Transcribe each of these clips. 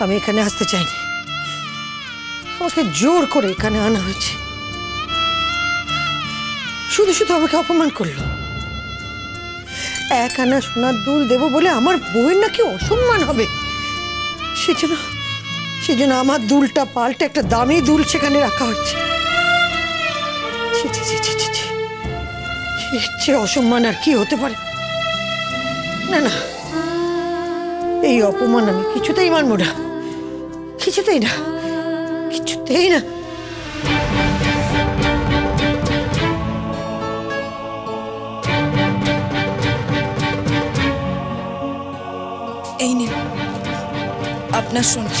আমি এখানে আসতে চাইনি। আমাকে জোর করে এখানে আনা হয়েছে। শুধু শুধু আমাকে অপমান করল। এক আনা সোনার দুল দেবো বলে আমার বউয়ের নাকি অসম্মান হবে। সেজন্য সেজন্য আমার দুলটা পাল্টে একটা দামি দুল সেখানে রাখা হচ্ছে। এর চেয়ে অসম্মান আর কি হতে পারে? না না। এই অপমান আমি কিছুতেই মানব না। কিছুতেই না কিছুতেই না। এই নিন, আপনার সোনা।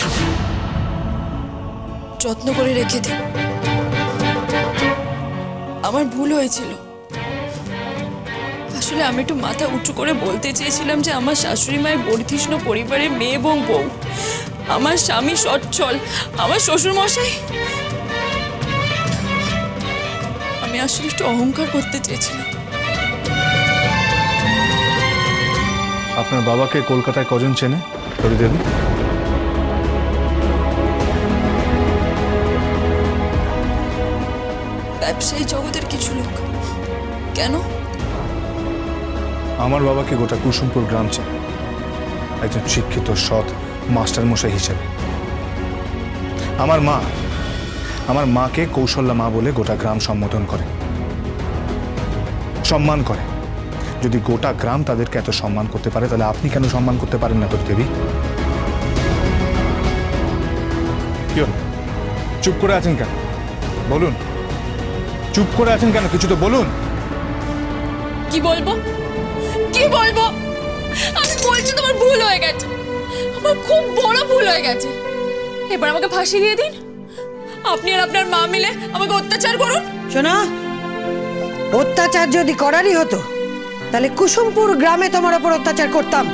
যত্ন করে রেখে দিন। আমার ভুল হয়েছিল। আসলে আমি একটু মাথা উঁচু করে বলতে চেয়েছিলাম যে আমার শাশুড়ি মায়ের বর্ধিষ্ণ পরিবারের মেয়ে এবং বউ। আমার স্বামী সচ্ছল। আমার শ্বশুর মশাই আমি আসলে একটু অহংকার করতে চেয়েছিলাম। আপনার বাবাকে কলকাতায় কজন চেনে দেবী? ব্যবসায়ী জগতের কিছু লোক। কেন? আমার বাবাকে গোটা কুসুমপুর গ্রাম চেনে। একজন শিক্ষিত, সৎ মাস্টার মশাই হিসেবে। আমার মা, আমার মাকে কৌশল্যা মা বলে গোটা গ্রাম সম্বোধন করে। সম্মান করে। যদি গোটা গ্রাম তাদেরকে এত সম্মান করতে পারে, তাহলে আপনি কেন সম্মান করতে পারেন না তোর দেবী? চুপ করে আছেন কেন? বলুন। চুপ করে আছেন কেন? কিছু তো বলুন। কি বলব? কি বলব? আমি বলছি তোমার ভুল হয়ে গেছে। আমার খুব বড় ভুল হয়ে গেছে। এবার আমাকে ফাঁসি দিয়ে দিন। আপনি আর আপনার মা মিলে আমাকে অত্যাচার করুন। শোনা অত্যাচার যদি করারই হতো তাহলে কুসুমপুর গ্রামে তোমার ওপর অত্যাচার করতাম।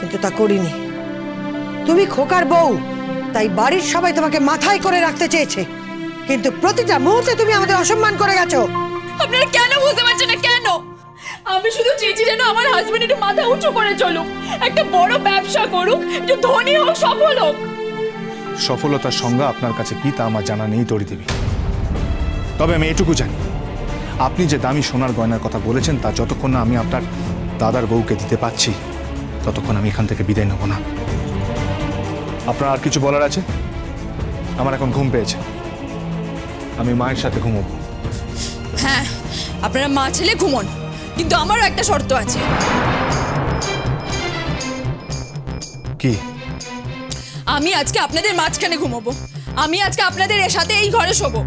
কিন্তু তা করিনি। তুমি খোকার বউ তাই বাড়ির সবাই তোমাকে মাথায় করে রাখতে চেয়েছে। কিন্তু প্রতিটা মুহূর্তে তুমি আমাদের অসম্মান করে গেছো। আপনারা কেন বুঝতে পারছেন না? কেন? আমি শুধু চেয়েছি যেন আমার হাজবেন্ড একটু মাথা উঁচু করে চলুক। একটা বড় ব্যবসা করুক একটু ধনী হোক সফল হোক। সফলতার সংজ্ঞা আপনার কাছে কি তা আমার জানা নেই তরি দেবী। তবে আমি এটুকু জানি আপনি যে দামি সোনার গয়নার কথা বলেছেন তা যতক্ষণ না আমি আপনার দাদার বউকে দিতে পাচ্ছি ততক্ষণ আমি এখান থেকে বিদায় নেব না। আপনার আর কিছু বলার আছে? আমার এখন ঘুম পেয়েছে। আমি মায়ের সাথে ঘুমোবো। হ্যাঁ আপনারা মা ছেলে ঘুমন। কিন্তু আমারও একটা শর্ত আছে। কি? আমি আজকে আপনাদের মাঝখানে ঘুমোবো। আমি আজকে আপনাদের এর সাথে এই ঘরে শোবো।